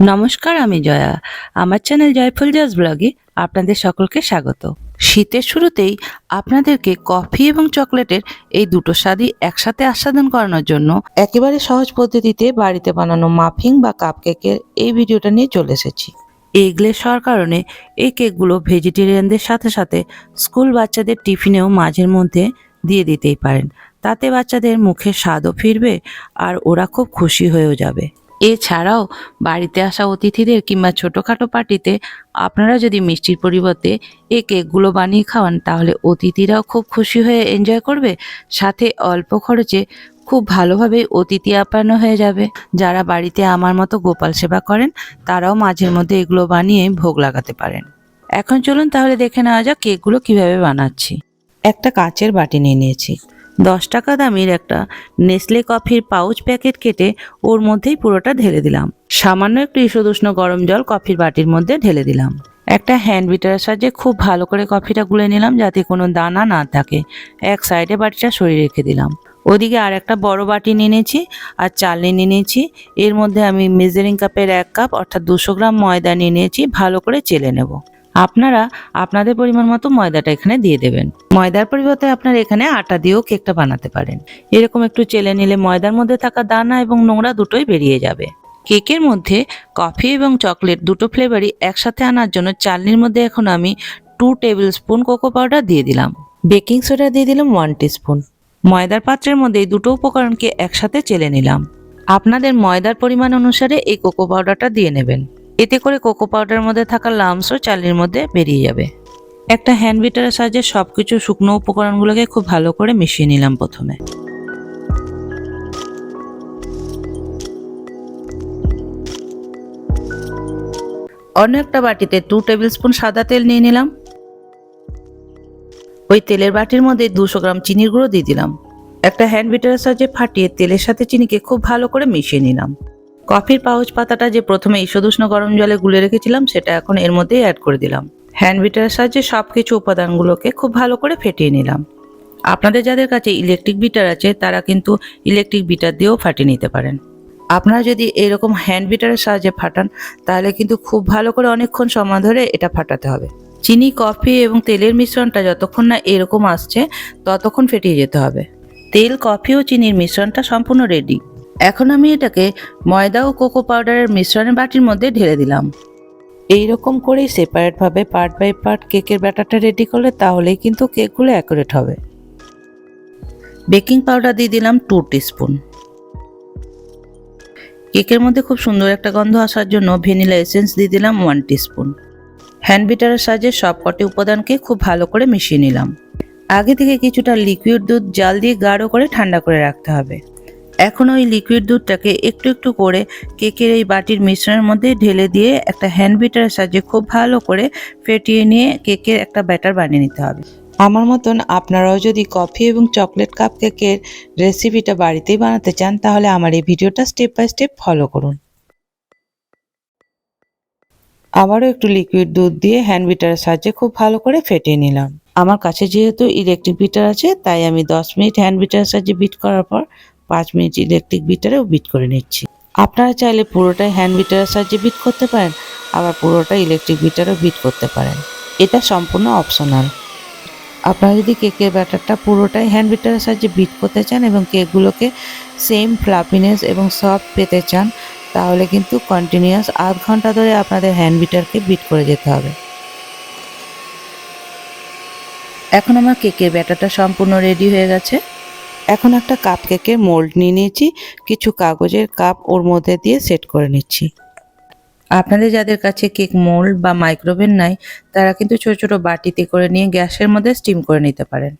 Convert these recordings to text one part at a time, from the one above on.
নমস্কার, আমি জয়া। আমার চ্যানেল জয়ফুল জাজ ব্লগে আপনাদের সকলকে স্বাগত। শীতের শুরুতেই আপনাদেরকে কফি এবং চকলেটের এই দুটো স্বাদই একসাথে আস্বাদন করানোর জন্য একেবারে সহজ পদ্ধতিতে বাড়িতে বানানো মাফিং বা কাপ কেকের এই ভিডিওটা নিয়ে চলে এসেছি। এগলেস হওয়ার কারণে এই কেকগুলো ভেজিটেরিয়ানদের সাথে সাথে স্কুল বাচ্চাদের টিফিনেও মাঝের মধ্যে দিয়ে দিতেই পারেন। তাতে বাচ্চাদের মুখে স্বাদও ফিরবে আর ওরা খুব খুশি হয়েও যাবে। এছাড়াও বাড়িতে আসা অতিথিদের কিংবা ছোটোখাটো পার্টিতে আপনারা যদি মিষ্টির পরিবর্তে এ কেকগুলো বানিয়ে খাওয়ান, তাহলে অতিথিরাও খুব খুশি হয়ে এনজয় করবে। সাথে অল্প খরচে খুব ভালোভাবেই অতিথি আপ্যায়ন হয়ে যাবে। যারা বাড়িতে আমার মতো গোপাল সেবা করেন, তারাও মাঝের মধ্যে এগুলো বানিয়ে ভোগ লাগাতে পারেন। এখন চলুন তাহলে দেখে নেওয়া যাক কেকগুলো কীভাবে বানাচ্ছি। একটা কাচের বাটি নিয়ে নিয়েছি। দশ টাকা দামের একটা নেসলে কফির পাউচ প্যাকেট কেটে ওর মধ্যেই পুরোটা ঢেলে দিলাম। সামান্য একটু ঈষদুষ্ণ গরম জল কফির বাটির মধ্যে ঢেলে দিলাম। একটা হ্যান্ড বিটারের সাহায্যে খুব ভালো করে কফিটা গুলে নিলাম যাতে কোনো দানা না থাকে। এক সাইডে বাটিটা সরিয়ে রেখে দিলাম। ওদিকে আর একটা বড় বাটি নিয়ে নিয়েছি আর চালনি নিয়ে নিয়েছি। এর মধ্যে আমি মেজারিং কাপের এক কাপ অর্থাৎ দুশো গ্রাম ময়দা নিয়ে নিয়েছি, ভালো করে চেলে নেব। আপনারা আপনাদের পরিমাণ মতো ময়দাটা এখানে দিয়ে দেবেন। ময়দার পরিবর্তে আপনারা এখানে আটা দিয়েও কেকটা বানাতে পারেন। এরকম একটু চেলে নিলে ময়দার মধ্যে থাকা দানা এবং নোংরা দুটোই বেরিয়ে যাবে। কেকের মধ্যে কফি এবং চকলেট দুটো ফ্লেভারই একসাথে আনার জন্য চালনির মধ্যে এখন আমি two tablespoon cocoa powder দিয়ে দিলাম। বেকিং সোডা দিয়ে দিলাম ওয়ান টিস্পুন ময়দার পাত্রের মধ্যে এই দুটো উপকরণকে একসাথে চেলে নিলাম। আপনাদের ময়দার পরিমাণ অনুসারে এই কোকো পাউডারটা দিয়ে নেবেন। এতে করে কোকো পাউডারের মধ্যে থাকা লামসও চালের মধ্যে বেরিয়ে যাবে। একটা হ্যান্ড বিটারের সাহায্যে সব কিছু শুকনো উপকরণগুলোকে খুব ভালো করে মিশিয়ে নিলাম প্রথমে। অন্য একটা বাটিতে টু টেবিল স্পুন সাদা তেল নিয়ে নিলাম। ওই তেলের বাটির মধ্যে দুশো গ্রাম চিনির গুঁড়ো দিয়ে দিলাম। একটা হ্যান্ড বিটারের সাহায্যে ফাটিয়ে তেলের সাথে চিনিকে খুব ভালো করে মিশিয়ে নিলাম। কফির পাউচ পাতাটা যে প্রথমে ঈষদুষ্ণ গরম জলে গুলে রেখেছিলাম, সেটা এখন এর মধ্যেই অ্যাড করে দিলাম। হ্যান্ড বিটারের সাহায্যে সব কিছু উপাদানগুলোকে খুব ভালো করে ফেটিয়ে নিলাম। আপনাদের যাদের কাছে ইলেকট্রিক বিটার আছে, তারা কিন্তু ইলেকট্রিক বিটার দিয়েও ফাটিয়ে নিতে পারেন। আপনারা যদি এরকম হ্যান্ড বিটারের সাহায্যে ফাটান, তাহলে কিন্তু খুব ভালো করে অনেকক্ষণ সময় ধরে এটা ফাটাতে হবে। চিনি, কফি এবং তেলের মিশ্রণটা যতক্ষণ না এরকম আসছে, ততক্ষণ ফেটিয়ে যেতে হবে। তেল, কফি ও চিনির মিশ্রণটা সম্পূর্ণ রেডি এখন আমি এটাকে ময়দা ও কোকো পাউডারের মিশ্রণের বাটির মধ্যে ঢেলে দিলাম। এই রকম করেই সেপারেটভাবে পার্ট বাই পার্ট কেকের ব্যাটারটা রেডি করলে তাহলেই কিন্তু কেকগুলো অ্যাকুরেট হবে। বেকিং পাউডার দিয়ে দিলাম টু টিস্পুন। কেকের মধ্যে খুব সুন্দর একটা গন্ধ আসার জন্য ভ্যানিলা এসেন্স দিয়ে দিলাম ওয়ান টিস্পুন। হ্যান্ড বিটারের সাহায্যে সব কটি উপাদানকে খুব ভালো করে মিশিয়ে নিলাম। আগে থেকে কিছুটা লিকুইড দুধ জাল দিয়ে গাঢ় করে ঠান্ডা করে রাখতে হবে। এখন ওই লিকুইড দুধটাকে একটু একটু করে কেকের এই বাটির মিশ্রণের মধ্যে ঢেলে দিয়ে একটা হ্যান্ড বিটারের সাহায্যে খুব ভালো করে ফেটিয়ে নিয়ে কেকের একটা ব্যাটার বানিয়ে নিতে হবে। আমার মতন আপনারাও যদি কফি এবং চকলেট কাপ কেকের রেসিপিটা বাড়িতেই বানাতে চান, তাহলে আমার এই ভিডিওটা স্টেপ বাই স্টেপ ফলো করুন। আবারও একটু লিকুইড দুধ দিয়ে হ্যান্ড বিটারের সাহায্যে খুব ভালো করে ফেটিয়ে নিলাম। আমার কাছে যেহেতু ইলেকট্রিক বিটার আছে, তাই আমি দশ মিনিট হ্যান্ড বিটারের সাহায্যে বিট করার পর পাঁচ মিনিট ইলেকট্রিক বিটারেও বিট করে নিচ্ছি। আপনারা চাইলে পুরোটাই হ্যান্ড বিটারের সাহায্যে বিট করতে পারেন, আবার পুরোটা ইলেকট্রিক বিটারও বিট করতে পারেন। এটা সম্পূর্ণ অপশনাল আপনারা যদি কেকের ব্যাটারটা পুরোটাই হ্যান্ড বিটারের সাহায্যে বিট করতে চান এবং কেকগুলোকে সেম ফ্লাফিনেস এবং সফট পেতে চান, তাহলে কিন্তু কন্টিনিউয়াস আধ ঘণ্টা ধরে আপনাদের হ্যান্ড বিটারকে বিট করে যেতে হবে। এখন আমার কেকের ব্যাটারটা সম্পূর্ণ রেডি হয়ে গেছে। এখন একটা কাপ কেকের মোল্ড নিয়ে নিয়েছি, কিছু কাগজের কাপ ওর মধ্যে দিয়ে সেট করে নিচ্ছি। আপনাদের যাদের কাছে কেক মোল্ড বা মাইক্রোওভেন নাই, তারা কিন্তু ছোট ছোট বাটিতে করে নিয়ে গ্যাসের মধ্যে স্টিম করে নিতে পারেন।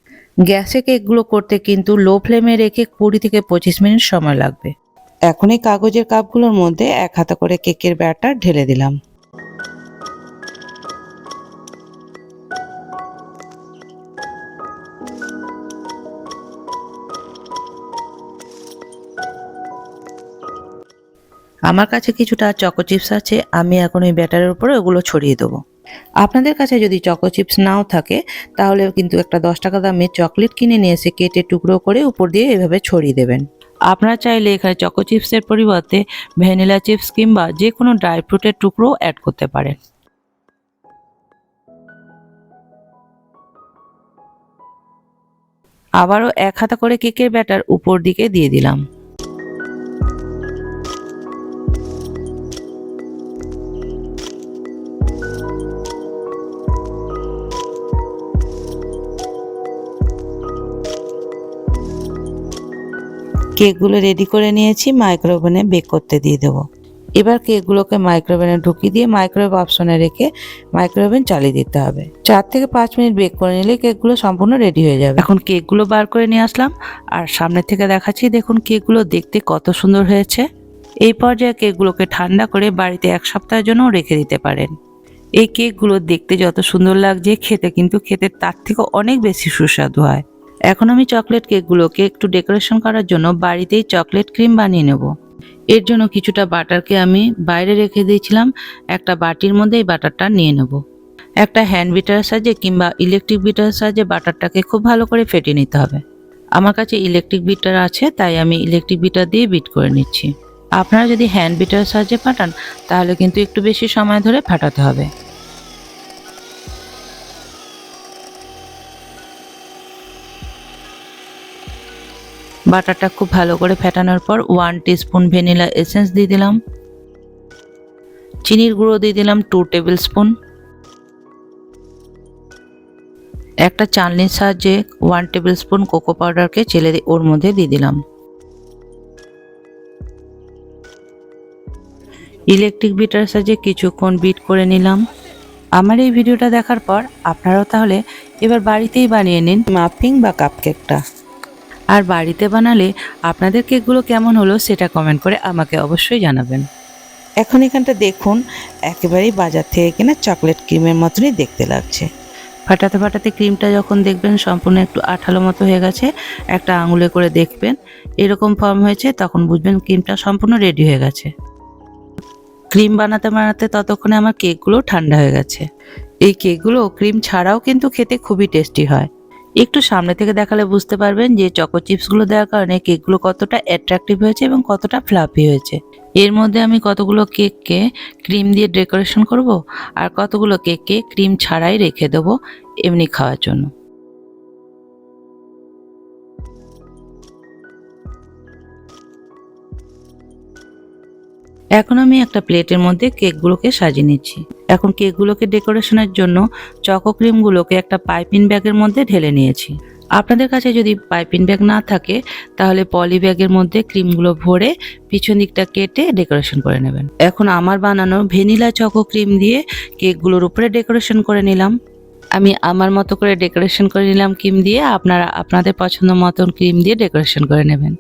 গ্যাসে কেকগুলো করতে কিন্তু লো ফ্লেমে রেখে কুড়ি থেকে পঁচিশ মিনিট সময় লাগবে। এখন এই কাগজের কাপগুলোর মধ্যে এক হাতা করে কেকের ব্যাটার ঢেলে দিলাম। আমার কাছে কিছুটা চকো চিপস আছে, আমি এখন ওই ব্যাটারের উপরে ওগুলো ছড়িয়ে দেবো। আপনাদের কাছে যদি চকো চিপস নাও থাকে, তাহলে কিন্তু একটা দশ টাকা দামের চকলেট কিনে নিয়ে এসে কেটে টুকরো করে উপর দিয়ে এভাবে ছড়িয়ে দেবেন। আপনারা চাইলে এখানে চকো চিপসের পরিবর্তে ভ্যানিলা চিপস কিংবা যে কোনো ড্রাই ফ্রুটের টুকরো অ্যাড করতে পারেন। আবারও এক হাতা করে কেকের ব্যাটার উপর দিকে দিয়ে দিলাম। কেকগুলো রেডি করে নিয়েছি, মাইক্রোওভেনে বেক করতে দিয়ে দেবো। এবার কেকগুলোকে মাইক্রোওভেনে ঢুকিয়ে দিয়ে মাইক্রোওয়েভ অপশনে রেখে মাইক্রোওভেন চালিয়ে দিতে হবে। চার থেকে পাঁচ মিনিট বেক করে নিলে কেকগুলো সম্পূর্ণ রেডি হয়ে যাবে। এখন কেকগুলো বার করে নিয়ে আসলাম, আর সামনে থেকে দেখাচ্ছি, দেখুন কেকগুলো দেখতে কত সুন্দর হয়েছে। এই পর্যায়ে কেকগুলোকে ঠান্ডা করে বাড়িতে এক সপ্তাহের জন্য রেখে দিতে পারেন। এই কেকগুলো দেখতে যত সুন্দর লাগছে, খেতে কিন্তু খেতে তার থেকে অনেক বেশি সুস্বাদু হয়। এখন আমি চকলেট কেকগুলোকে একটু ডেকোরেশন করার জন্য বাড়িতেই চকলেট ক্রিম বানিয়ে নেব। এর জন্য কিছুটা বাটারকে আমি বাইরে রেখে দিয়েছিলাম, একটা বাটির মধ্যে এই বাটারটা নিয়ে নেব। একটা হ্যান্ড বিটারের সাহায্যে কিংবা ইলেকট্রিক বিটারের সাহায্যে বাটারটাকে খুব ভালো করে ফেটে নিতে হবে। আমার কাছে ইলেকট্রিক বিটার আছে, তাই আমি ইলেকট্রিক বিটার দিয়ে বিট করে নিচ্ছি। আপনারা যদি হ্যান্ড বিটারের সাহায্যে ফাটান, তাহলে কিন্তু একটু বেশি সময় ধরে ফাটাতে হবে। বাটারটা খুব ভালো করে ফেটানোর পর ওয়ান টিস্পুন ভ্যানিলা এসেন্স দিয়ে দিলাম। চিনির গুঁড়ো দিয়ে দিলাম টু টেবিল স্পুন একটা চালনির সাহায্যে ওয়ান টেবিল স্পুন কোকো পাউডারকে চেলে ওর মধ্যে দিয়ে দিলাম। ইলেকট্রিক বিটার সাহায্যে কিছুক্ষণ বিট করে নিলাম। আমার এই ভিডিওটা দেখার পর আপনারাও তাহলে এবার বাড়িতেই বানিয়ে নিন মাফিং বা কাপকেকটা আর বাড়িতে বানালে আপনাদের কেকগুলো কেমন হলো সেটা কমেন্ট করে আমাকে অবশ্যই জানাবেন। এখন এখানটা দেখুন একেবারেই বাজার থেকে কেনা চকলেট ক্রিমের মতনই দেখতে লাগছে। ফাটাতে ফাটাতে ক্রিমটা যখন দেখবেন সম্পূর্ণ একটু আঠালো মতো হয়ে গেছে একটা আঙুলে করে দেখবেন। এরকম ফর্ম হয়েছে তখন বুঝবেন ক্রিমটা সম্পূর্ণ রেডি হয়ে গেছে। ক্রিম বানাতে বানাতে ততক্ষণে আমার কেকগুলো ঠান্ডা হয়ে গেছে। এই কেকগুলো ক্রিম ছাড়াও কিন্তু খেতে খুবই টেস্টি হয়। একটু সামনে থেকে দেখালে বুঝতে পারবেন যে চকো চিপসগুলো দেওয়ার কারণে কেকগুলো কতটা অ্যাট্রাকটিভ হয়েছে এবং কতটা ফ্লাফি হয়েছে। এর মধ্যে আমি কতগুলো কেককে ক্রিম দিয়ে ডেকোরেশন করব আর কতগুলো কেককে ক্রিম ছাড়াই রেখে দেবো এমনি খাওয়ার জন্য। এখন আমি একটা প্লেটের মধ্যে কেকগুলোকে সাজিয়ে নিচ্ছি। এখন কেকগুলোকে ডেকোরেশনের জন্য চকো ক্রিমগুলোকে একটা পাইপিং ব্যাগের মধ্যে ঢেলে নিয়েছি। আপনাদের কাছে যদি পাইপিং ব্যাগ না থাকে, তাহলে পলি ব্যাগের মধ্যে ক্রিমগুলো ভরে পিছন দিকটা কেটে ডেকোরেশন করে নেবেন। এখন আমার বানানো ভ্যানিলা চকো ক্রিম দিয়ে কেকগুলোর উপরে ডেকোরেশন করে নিলাম। আমি আমার মতো করে ডেকোরেশন করে নিলাম ক্রিম দিয়ে। আপনারা, আপনাদের পছন্দ মতন ক্রিম দিয়ে ডেকোরেশন করে নেবেন।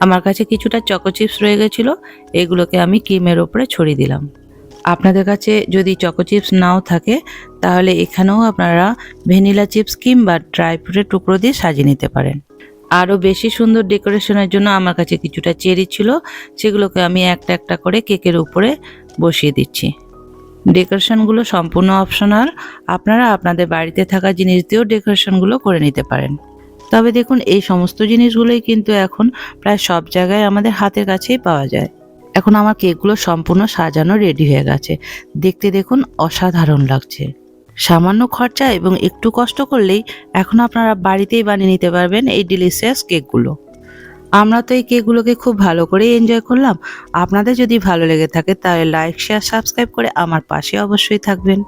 আমার কাছে কিছুটা চকো চিপস রয়ে গেছিল, এগুলোকে আমি ক্রিমের ওপরে ছড়িয়ে দিলাম। আপনাদের কাছে যদি চকো চিপস নাও থাকে, তাহলে এখানেও আপনারা ভ্যানিলা চিপস কিংবা ড্রাই ফ্রুটের টুকরো দিয়ে সাজিয়ে নিতে পারেন। আরও বেশি সুন্দর ডেকোরেশনের জন্য আমার কাছে কিছুটা চেরি ছিল, সেগুলোকে আমি একটা একটা করে কেকের উপরে বসিয়ে দিচ্ছি। ডেকোরেশনগুলো সম্পূর্ণ অপশনাল আপনারা আপনাদের বাড়িতে থাকা জিনিস দিয়েও ডেকোরেশনগুলো করে নিতে পারেন। তবে দেখুন, এই সমস্ত জিনিসগুলোই কিন্তু এখন প্রায় সব জায়গায় আমাদের হাতের কাছেই পাওয়া যায়। এখন আমার কেকগুলো সম্পূর্ণ সাজানো রেডি হয়ে গেছে। দেখতে দেখুন, অসাধারণ লাগছে। সামান্য খরচা এবং একটু কষ্ট করলেই এখন আপনারা বাড়িতেই বানিয়ে নিতে পারবেন এই ডিলিশিয়াস কেকগুলো। আমরা তো এই কেকগুলোকে খুব ভালো করেই এনজয় করলাম। আপনাদের যদি ভালো লেগে থাকে তাহলে লাইক শেয়ার সাবস্ক্রাইব করে আমার পাশে অবশ্যই থাকবেন।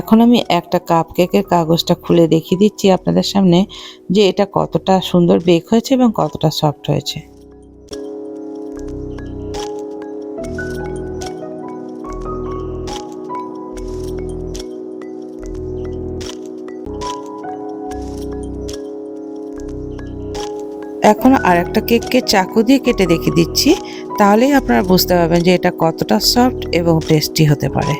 এখন আমি একটা কাপ কেকের কাগজটা খুলে দেখিয়ে দিচ্ছি আপনাদের সামনে যে এটা কতটা সুন্দর বেক হয়েছে এবং কতটা সফট হয়েছে। এখন আর একটা কেককে চাকু দিয়ে কেটে দেখিয়ে দিচ্ছি, তাহলেই আপনারা বুঝতে পারবেন যে এটা কতটা সফট এবং টেস্টি হতে পারে।